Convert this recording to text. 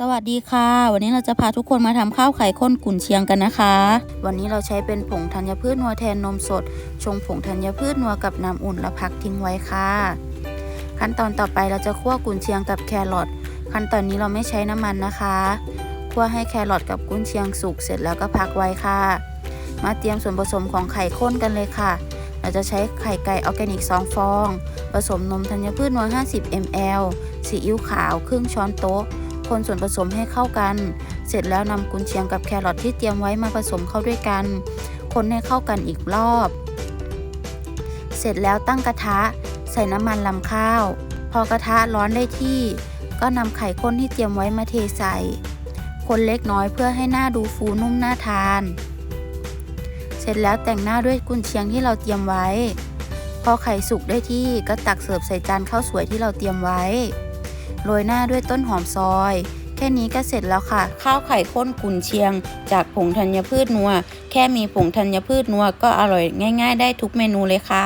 สวัสดีค่ะ วันนี้เราจะพาทุกคนมาทำข้าวไข่ข้นกุนเชียงกันนะคะ วันนี้เราใช้เป็นผงธัญพืชนัวแทนนมสด ชงผงธัญพืชนัวกับน้ำอุ่นแล้วพักทิ้งไว้ค่ะ ขั้นตอนต่อไปเราจะคั่วกุนเชียงกับแครอทขั้นตอนนี้เราไม่ใช้น้ำมันนะคะคั่วให้แครอทกับกุนเชียงสุกเสร็จแล้วก็พักไว้ค่ะ มาเตรียมส่วนผสมของไข่ข้นกันเลยค่ะ เราจะใช้ไข่ไก่ออร์แกนิก 2 ฟอง ผสมนมธัญพืชนัว50 ml ซีอิ๊วขาวครึ่งช้อนโต๊ะ คนส่วนผสมให้เข้ากัน เสร็จแล้วนำกุนเชียงกับแครอทที่เตรียมไว้มาผสมเข้าด้วยกัน คนให้เข้ากันอีกรอบ เสร็จแล้วตั้งกระทะ ใส่น้ำมันลำข้าว พอกระทะร้อนได้ที่ ก็นำไข่ข้นที่เตรียมไว้มาเทใส่ คนเล็กน้อยเพื่อให้หน้าดูฟูนุ่มน่าทาน เสร็จแล้วแต่งหน้าด้วยกุนเชียงที่เราเตรียมไว้ พอไข่สุกได้ที่ก็ตักเสิร์ฟใส่จานข้าวสวยที่เราเตรียมไว้ โรยหน้าด้วยต้นหอมซอย แค่นี้ก็เสร็จแล้วค่ะ ข้าวไข่ข้นกุนเชียง จากผงธัญพืชนัว แค่มีผงธัญพืชนัวก็อร่อยง่าย ๆ ได้ทุกเมนูเลยค่ะ